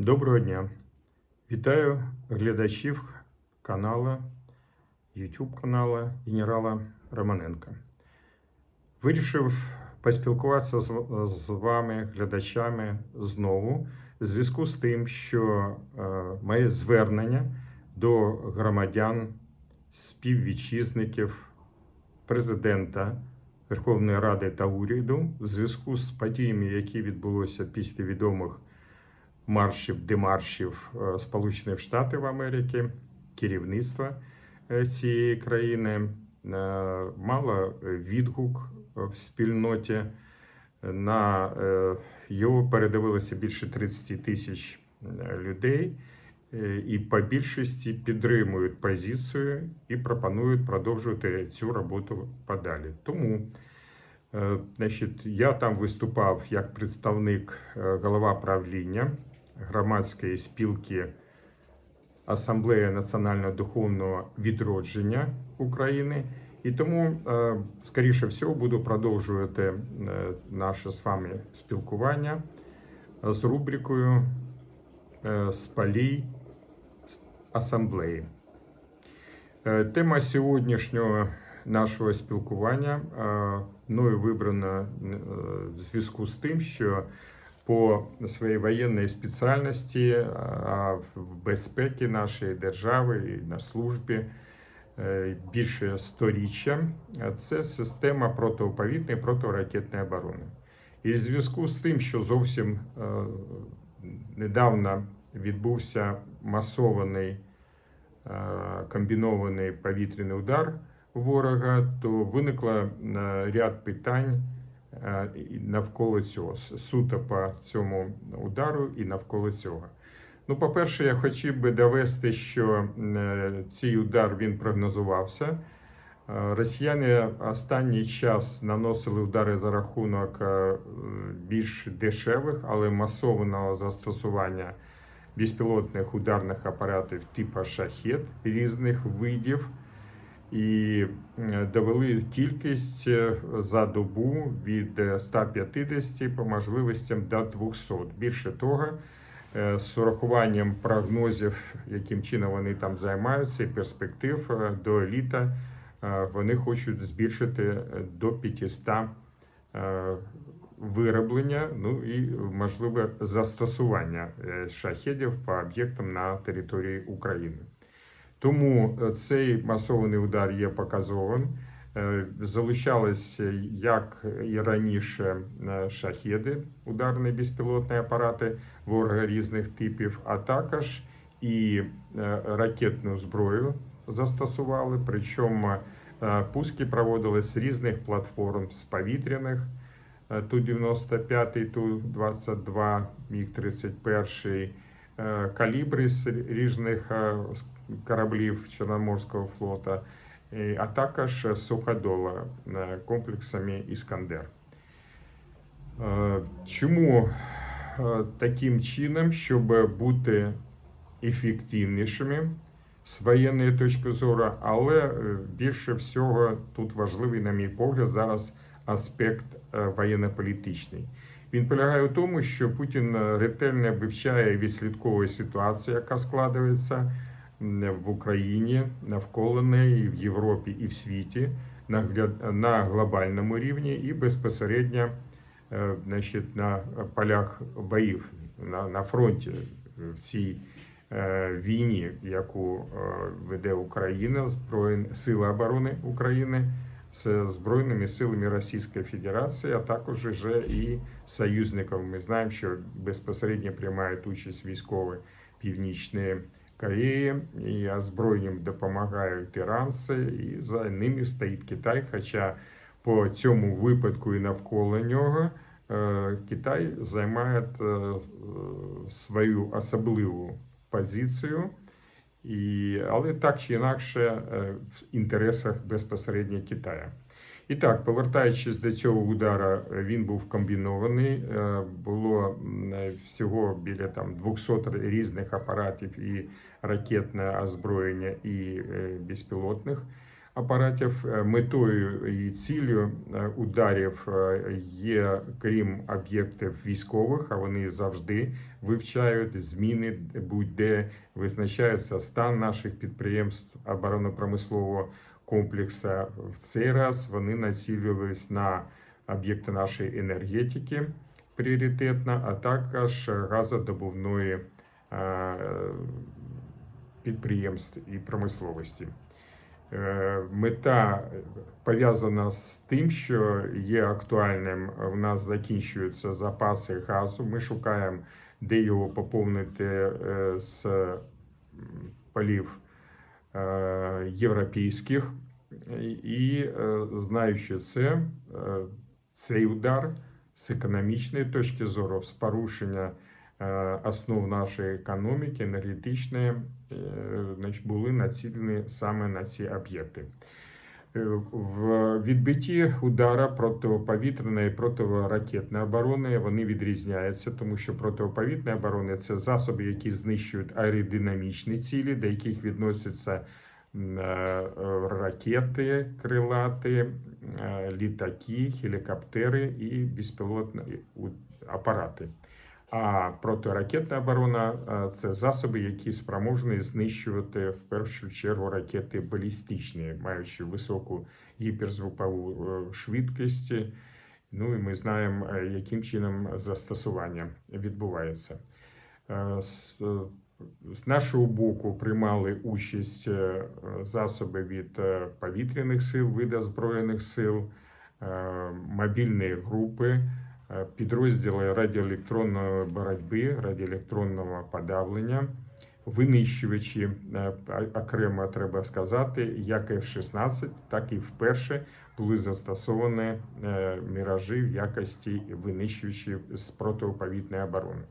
Доброго дня! Вітаю глядачів каналу, YouTube каналу генерала Романенка. Вирішив поспілкуватися з, з вами, глядачами, знову, в зв'язку з тим, що е, моє звернення до громадян, співвітчизників, президента Верховної Ради та уряду в зв'язку з подіями, які відбулися після відомих маршів, демаршів е, Сполучених Штатів Америки, керівництва е, цієї країни е, мало відгук в спільноті. На його передивилося більше 30 тисяч людей, і по більшості підтримують позицію і пропонують продовжувати цю роботу подалі. Тому значить, я там виступав як представник голова правління громадської спілки Асамблея національного духовного відродження України. І тому, е, скоріше всього, буду продовжувати е, наше з вами спілкування з рубрикою е, з полій асамблеї. Е, Тема сьогоднішнього нашого спілкування е, мною вибрана е, в зв'язку з тим, що по своїй воєнній спеціальності, в безпеки нашої держави і на службі е, більше сторіччя. Це система протиповітної протиракетної оборони. І в зв'язку з тим, що зовсім е, недавно відбувся масований е, комбінований повітряний удар ворога, то виникло ряд питань навколо цього суто по цьому удару і навколо цього. Ну, по-перше, я хотів би довести, що е, цей удар він прогнозувався. Е, Росіяни останній час наносили удари за рахунок е, більш дешевих, але масованого застосування безпілотних ударних апаратів типу шахет різних видів. І е, довели кількість е, за добу від е, 150 по можливостям до 200. Більше того, е, з урахуванням прогнозів, яким чином вони там займаються, і перспектив е, до літа е, вони хочуть збільшити е, до 500 е, вироблення, ну і можливе застосування е, шахедів по об'єктам на території України. Тому е, цей масований удар є показовим. Е, Залучались, е, як і раніше, шахеди, ударні безпілотні апарати ворога різних типів, а також і ракетну зброю застосували. Причому пуски проводились з різних платформ з повітряних. е, Ту-95, Ту-22, Міг-31, е, калібри з різних кораблів Чорноморського флота, е, а також суходола е, комплексами Іскандер. Е, Чому таким чином, щоб бути ефективнішими з воєнної точки зору, але більше всього тут важливий, на мій погляд, зараз аспект воєнно-політичний. Він полягає в тому, що Путін ретельно вивчає і відслідковує ситуацію, яка складається в Україні, навколо неї, в Європі і в світі на, глобальному рівні і безпосередньо е, значить, на полях боїв на, на фронті в цій е, війні, яку е, веде Україна, Збройні Сили оборони України з Збройними силами Російської Федерації, а також вже і союзниками. Ми знаємо, що безпосередньо приймають участь військові Північної Кореї і озброєнням допомагають іранці, і за ними стоїть Китай. Хоча по цьому випадку і навколо нього е, Китай займає е, свою особливу позицію. І, але так чи інакше е, в інтересах безпосередньо Китаю. І так, повертаючись до цього удара, він був комбінований. е, Було всього біля там 200 різних апаратів і ракетне озброєння, і е, безпілотних апаратів. Е, Метою і ціллю ударів є, крім об'єктів військових, а вони завжди вивчають зміни будь-де, визначається стан наших підприємств оборонно-промислового комплексу. В цей раз вони націлювались на об'єкти нашої енергетики пріоритетно, а також газодобувної е, підприємств і промисловості. Е, Мета пов'язана з тим, що є актуальним. У нас закінчуються запаси газу. Ми шукаємо, де його поповнити е, з полів європейських. І е, знаючи це, е, цей удар з економічної точки зору, з порушення е, основ нашої економіки, енергетичної, е, були націлені саме на ці об'єкти. Е, В відбитті удара протиповітряної протиракетної оборони вони відрізняються, тому що протиповітряна оборона це засоби, які знищують аеродинамічні цілі, до яких відносяться е, ракети крилаті, е, літаки, гелікоптери і безпілотні апарати. А протиракетна оборона це засоби, які спроможні знищувати в першу чергу ракети балістичні, маючи високу гіперзвукову е, швидкість. Ну і ми знаємо, е, яким чином застосування відбувається. Е, З нашого боку приймали участь засоби від повітряних сил, вида Збройних сил, мобільні групи, підрозділи радіоелектронної боротьби, радіоелектронного подавлення, винищувачі, е, окремо треба сказати, як F-16, так і вперше були застосовані е, міражі в якості винищувачів з протиповітряної оборони.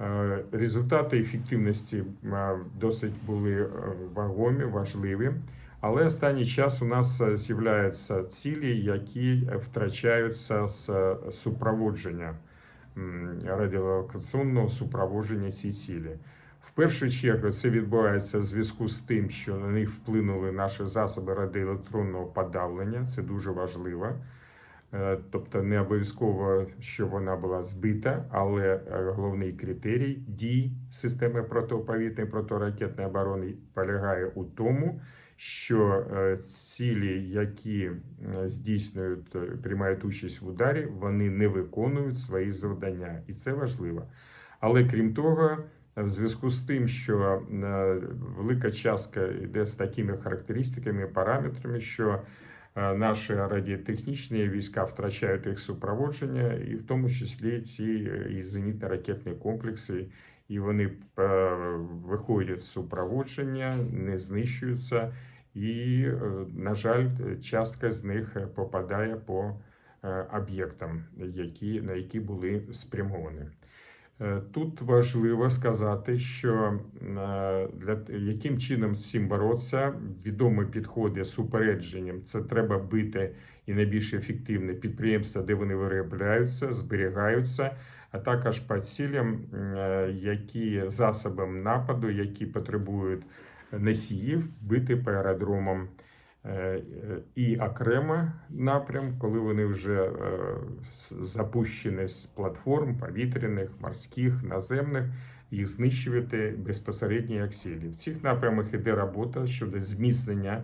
Е, Результати ефективності е, досить були е, вагомі, важливі. Але останній час у нас е, з'являються цілі, які втрачаються з е, супроводження радіолокаційного супроводження ці цілі. В першу чергу це відбувається в зв'язку з тим, що на них вплинули наші засоби радіоелектронного подавлення. Це дуже важливо. Е, Тобто не обов'язково, що вона була збита, але е, головний критерій дій системи протиповітряної протиракетної оборони полягає у тому, що е, цілі, які е, здійснюють, е, приймають участь в ударі, вони не виконують свої завдання, і це важливо. Але крім того, в зв'язку з тим, що велика частка йде з такими характеристиками, параметрами, що наші радіотехнічні війська втрачають їх супроводження, і в тому числі ці і зенітно-ракетні комплекси, і вони виходять з супроводження, не знищуються, і, е, на жаль, частка з них попадає по е, об'єктам, які, на які були спрямовані. Е, Тут важливо сказати, що для яким чином з цим боротися, відомі підходи з упередженням. Це треба бити і найбільш ефективне підприємства, де вони виробляються, зберігаються, а також по цілям, е, які засобам нападу, які потребують носіїв, бити по аеродромам. Е, І окремо напрям, коли вони вже е, запущені з платформ повітряних, морських, наземних, їх знищувати безпосередньо як цілі. В цих напрямах іде робота щодо зміцнення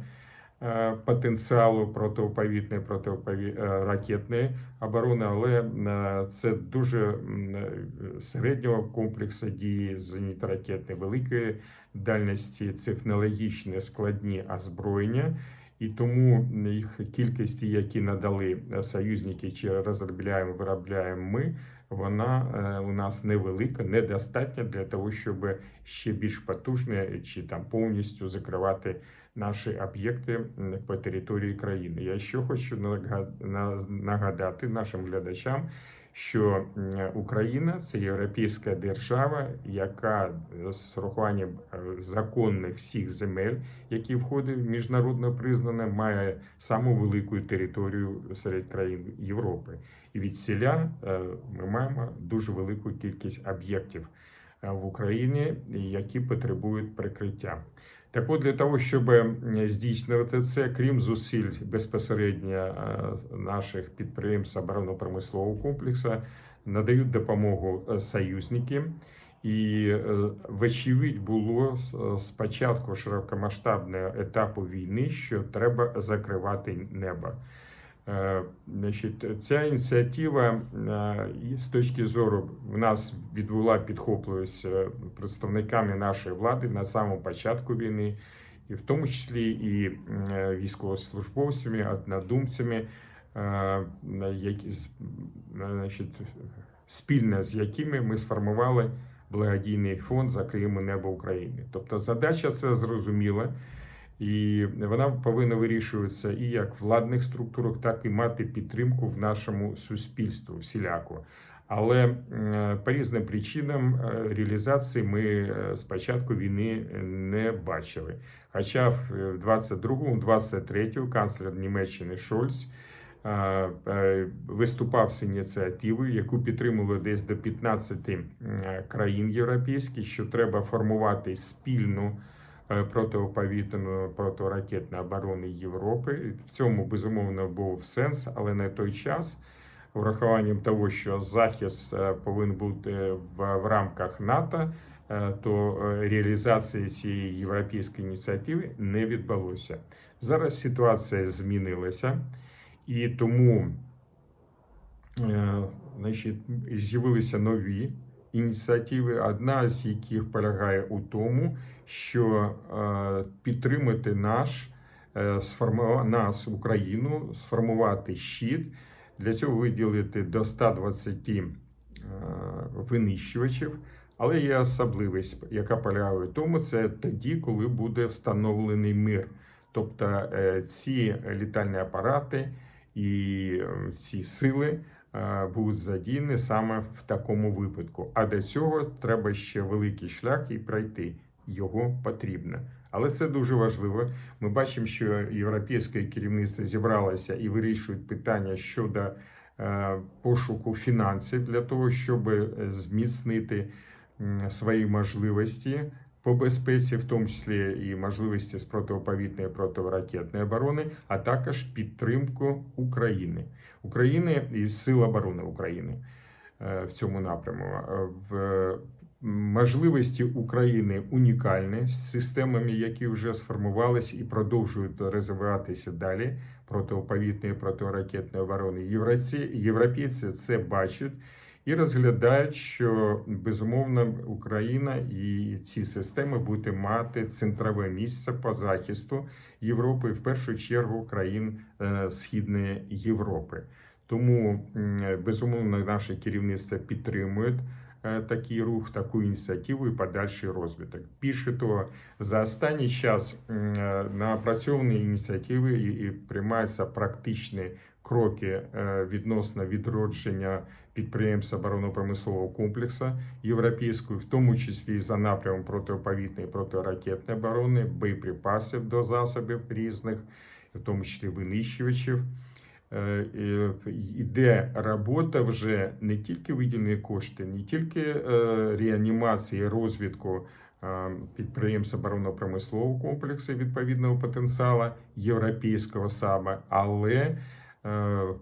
е, потенціалу протиповітряної протиракетної оборони, але е, це дуже е, середнього комплексу дії зенітно-ракетної великої дальності, технологічні складні озброєння. І тому їх кількості, які надали е, союзники, чи розробляємо, виробляємо ми, вона е, у нас невелика, недостатня для того, щоб ще більш потужно чи там повністю закривати наші об'єкти по території країни. Я ще хочу нага- нагадати нашим глядачам, що Україна це європейська держава, яка з урахуванням е, законних всіх земель, які входять в міжнародно признане, має саму велику територію серед країн Європи. І від селя е, ми маємо дуже велику кількість об'єктів в Україні, які потребують прикриття. Так от для того, щоб е, здійснювати це, крім зусиль безпосередньо е, наших підприємств оборонно-промислового комплексу, надають допомогу е, союзники. І е, вочевидь було з- з початку широкомасштабного етапу війни, що треба закривати небо. Е, Значить, ця ініціатива е, з точки зору в нас відбула підхоплювалася представниками нашої влади на самому початку війни, і в тому числі і е, військовослужбовцями, однодумцями, е, які е, значить, спільно з якими ми сформували благодійний фонд Закриємо небо України. Тобто задача це зрозуміла. І вона повинна вирішуватися і як в владних структурах, так і мати підтримку в нашому суспільстві всіляко. Але е, по різним причинам е, реалізації ми е, з початку війни не бачили. Хоча в 22-му, 23-му канцлер Німеччини Шольц е, е, виступав з ініціативою, яку підтримували десь до 15 країн європейських, що треба формувати спільну е, протиповітряну протиракетну оборони Європи. В цьому безумовно був сенс, але на той час. Врахуванням того, що захист е, повинен бути в, рамках НАТО, е, то реалізація цієї європейської ініціативи не відбулося. Зараз ситуація змінилася, і тому значить, з'явилися нові ініціативи, одна з яких полягає у тому, що е, підтримати наш е, нас, Україну, сформувати щит. Для цього виділити до 120 е, винищувачів. Але є особливість, яка полягає в тому, це тоді, коли буде встановлений мир. Тобто ці літальні апарати і е, ці сили будуть задіяні саме в такому випадку. А до цього треба ще великий шлях і пройти. Його потрібно. Але це дуже важливо. Ми бачимо, що європейське керівництво зібралося і вирішують питання щодо е, пошуку фінансів для того, щоб е, зміцнити свої можливості по безпеці, в тому числі і можливості з протиповітної протиракетної оборони, а також підтримку України, України і Сил оборони України е, в цьому напряму. Е, В можливості України унікальні з системами, які вже сформувалися і продовжують розвиватися далі протиповітної протиракетної оборони. Європейці це бачать і розглядають, що безумовно Україна і ці системи будуть мати центрове місце по захисту Європи, в першу чергу країн е, Східної Європи. Тому безумовно наше керівництво підтримує е, такий рух, таку ініціативу і подальший розвиток. Більше того, за останній час е, напрацьовані ініціативи і, приймаються практичні кроки е, відносно відродження підприємств оборонно-промислового комплексу європейської, в тому числі за напрямом протиповітної протиракетної оборони, боєприпасів до засобів різних, в тому числі винищувачів. Е, і Іде робота вже не тільки виділені кошти, не тільки е, реанімації, розвитку підприємств оборонно-промислового комплексу відповідного потенціалу європейського саме, але е,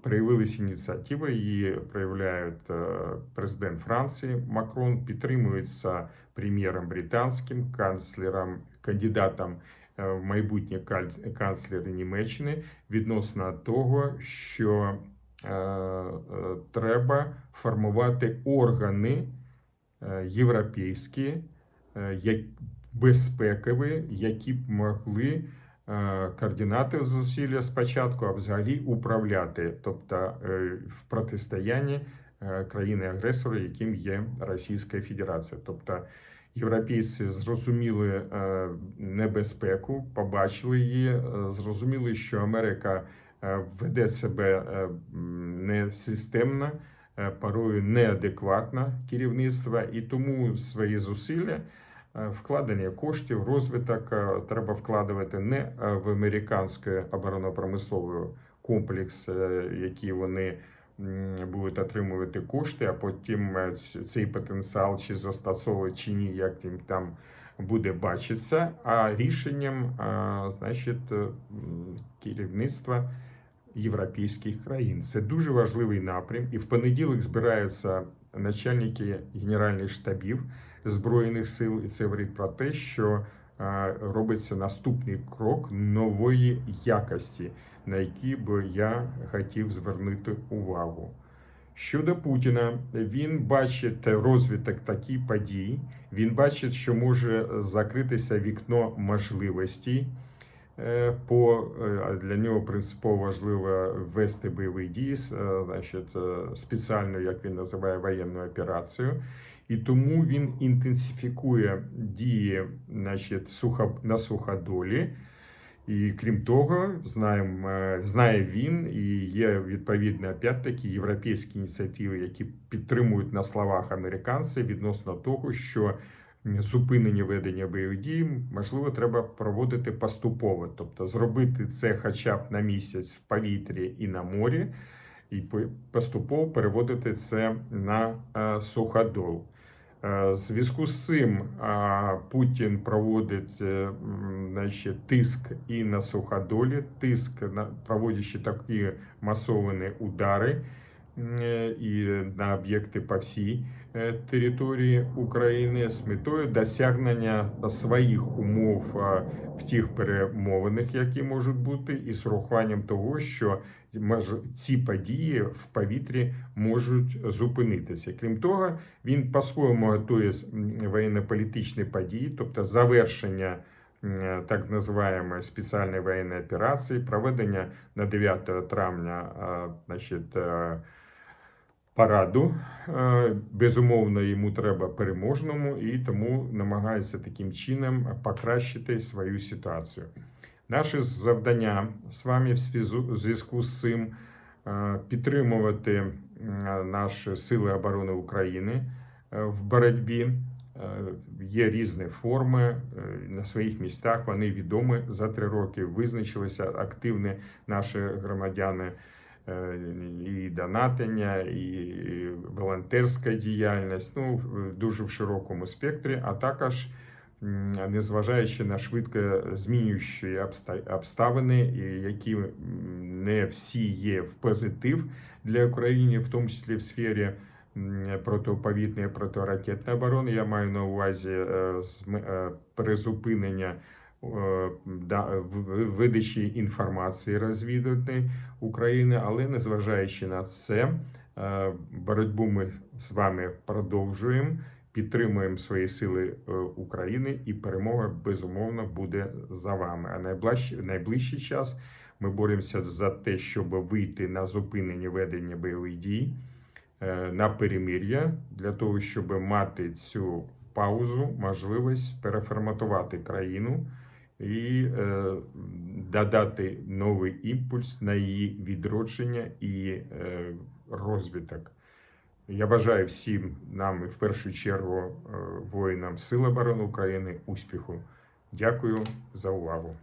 проявилися ініціативи, її проявляють е, президент Франції Макрон, підтримується прем'єром британським, канцлером, кандидатом е, в майбутнє канцлера Німеччини відносно того, що треба формувати органи європейські, безпекові, які б могли координати зусилля спочатку, а взагалі управляти, тобто е, в протистоянні е, країни-агресора, яким є Російська Федерація. Тобто європейці зрозуміли е, небезпеку, побачили її, е, зрозуміли, що Америка е, веде себе е, м, несистемно, е, порою неадекватно керівництво, і тому свої зусилля. Е, Вкладення коштів, розвиток е, треба вкладувати не е, в американський оборонно-промисловий комплекс, який вони будуть отримувати кошти, а потім цей потенціал чи застосовувати чи ні, як їм там буде бачитися. А рішенням, значить, керівництва європейських країн. Це дуже важливий напрям. І в понеділок збираються начальники генеральних штабів Збройних сил, і це говорить про те, що е, робиться наступний крок нової якості, на який би я хотів звернути увагу. Щодо Путіна, він бачить розвиток таких подій. Він бачить, що може закритися вікно можливостей. Е, По е, для нього принципово важливо вести бойові дії, е, значить, спеціальну, як він називає, воєнну операцію. І тому він інтенсифікує дії значить, сухо, на суходолі. І крім того, знаємо, знає він і є відповідно опять-таки європейські ініціативи, які підтримують на словах американці відносно того, що зупинення ведення бойових дій можливо треба проводити поступово, тобто зробити це хоча б на місяць в повітрі і на морі, і поступово переводити це на е, суходол. Е, зв'язку з цим Путін проводить е, значить, тиск і на суходолі, тиск проводячи такі масовані удари е, і на об'єкти по всій е, території України з метою досягнення своїх умов в тих перемовинах, які можуть бути, і з урахуванням того, що ці події в повітрі можуть зупинитися. Крім того, він по-своєму готує воєнно-політичні події, тобто завершення так називаємої спеціальної воєнної операції, проведення на 9 травня значить, е, параду. Е, Безумовно, йому треба переможному і тому намагається таким чином покращити свою ситуацію. Наше завдання з вами в зв'язку з цим е, підтримувати наші сили оборони України е, в боротьбі. Є різні форми на своїх містах. Вони відомі за три роки. Визначилися активні наші громадяни і донатення, і волонтерська діяльність. Ну дуже в широкому спектрі, а також незважаючи на швидко змінюючі обста- обставини, які не всі є в позитив для України, в тому числі в сфері протиповітної протиракетної оборони. Я маю на увазі е, е, видачі інформації розвідувальної України, але незважаючи на це, е, боротьбу ми з вами продовжуємо. Підтримуємо свої сили е, України, і перемога безумовно буде за вами. А найближчий, найближчий час ми боремося за те, щоб вийти на зупинення ведення бойових дій, на перемир'я, для того, щоб мати цю паузу, можливість переформатувати країну і е, додати новий імпульс на її відродження і е, розвиток. Я бажаю всім нам і в першу чергу е, воїнам Сил оборони України успіху. Дякую за увагу.